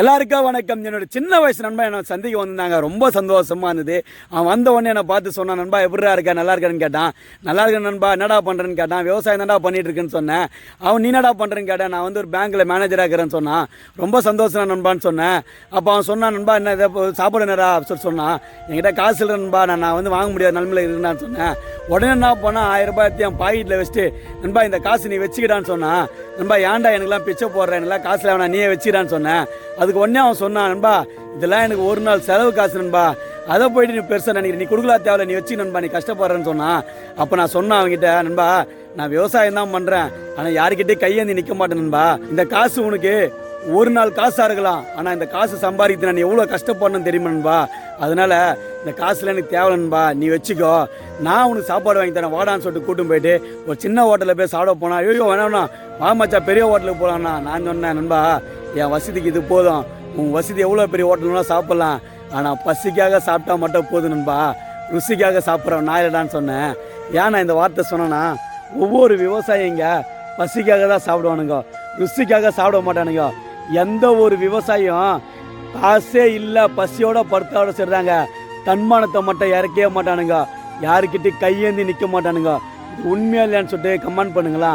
எல்லாருக்கும் வணக்கம். என்னோட சின்ன வயசு நண்பா என்னை சந்திக்க வந்திருந்தாங்க. ரொம்ப சந்தோஷமா இருந்தது. அவன் வந்த உடனே என்னை பார்த்து சொன்னான் நண்பா எப்படிரா இருக்கா? நல்லா இருக்கான்னு கேட்டான். நல்லா இருக்க நண்பா என்னடா பண்ணுறேன்னு கேட்டான். விவசாயம் தான்டா பண்ணிட்டு இருக்கேன்னு சொன்னேன். அவன் நீ என்னடா பண்ணுறேன்னு கேட்டேன் நான் வந்து ஒரு பேங்க்கில் மேனேஜராக இருக்கிறேன்னு சொன்னான். ரொம்ப சந்தோஷம் நண்பான்னு சொன்னேன். அப்போ அவன் சொன்னான் நண்பா என்ன இதை சாப்பிட என்னடா? அப்படின்னு சொல்லி சொன்னான். என்கிட்ட காசு இல்லை நண்பா நான் நான் வந்து வாங்க முடியாத நிலமையில இருக்குன்னு சொன்னேன். உடனே என்ன போனால் ஆயிரம் ரூபாய் எடுத்து என் பாக்கெட்டில் வச்சுட்டு நண்பா இந்த காசு நீ வச்சுக்கிடான்னு சொன்னான். நண்பா ஏன்டா எனக்குலாம் பிச்சை போடுறேன் எனக்குலாம் காசுல வேணா நீயே வச்சுக்கிறான்னு சொன்னேன். அதுக்கு உடனே அவன் சொன்னான் நண்பா இதெல்லாம் எனக்கு ஒரு நாள் செலவு காசு நண்பா. அதை போயிட்டு நீ பெருசாக நினைக்கிற நீ கொடுக்கலாம் தேவையில்ல நீ வச்சு நண்பா நீ கஷ்டப்படுறேன்னு சொன்னான். அப்போ நான் சொன்னேன் அவன்கிட்ட நண்பா நான் விவசாயம் தான் பண்ணுறேன் ஆனால் யாருக்கிட்டே கையேந்தி நிற்க மாட்டேன் நண்பா. இந்த காசு உனக்கு ஒரு நாள் காசாக இருக்கலாம் ஆனால் இந்த காசு சம்பாதிக்கிறது நான் எவ்வளோ கஷ்டப்படணும் தெரியுமா நண்பா? அதனால இந்த காசுல எனக்கு தேவை நீ வச்சுக்கோ. நான் உனக்கு சாப்பாடு வாங்கி தரேன் வாடான்னு சொல்லிட்டு கூட்டும் போயிட்டு ஒரு சின்ன ஹோட்டலில் போய் சாப்பிட போனா ஐயோ வேணாம்ண்ணா வா பெரிய ஹோட்டலுக்கு போகலாம்ண்ணா நான் சொன்னேன் நண்பா என் வசதிக்கு இது போதும். உன் வசதி எவ்வளோ பெரிய ஹோட்டல்னாலும் சாப்பிட்லாம். ஆனால் பசிக்காக சாப்பிட்டா மட்டும் போதும் நண்பா. ருசிக்காக சாப்பிட்றவன் நான் இல்லைடான்னு சொன்னேன். ஏன் நான் இந்த வார்த்தை சொன்னேன்னா ஒவ்வொரு விவசாயிங்க பசிக்காக தான் சாப்பிடுவானுங்க. ருசிக்காக சாப்பிட மாட்டானுங்க. எந்த ஒரு விவசாயியும் காசே இல்லை பசியோட படுத்தாட செய்கிறாங்க தன்மானத்தை மட்டும் இறக்கவே மாட்டானுங்க. யாருக்கிட்டையும் கையேந்தி நிற்க மாட்டானுங்க. இது உண்மையா இல்லையான்னு சொல்லிட்டு கமெண்ட் பண்ணுங்களா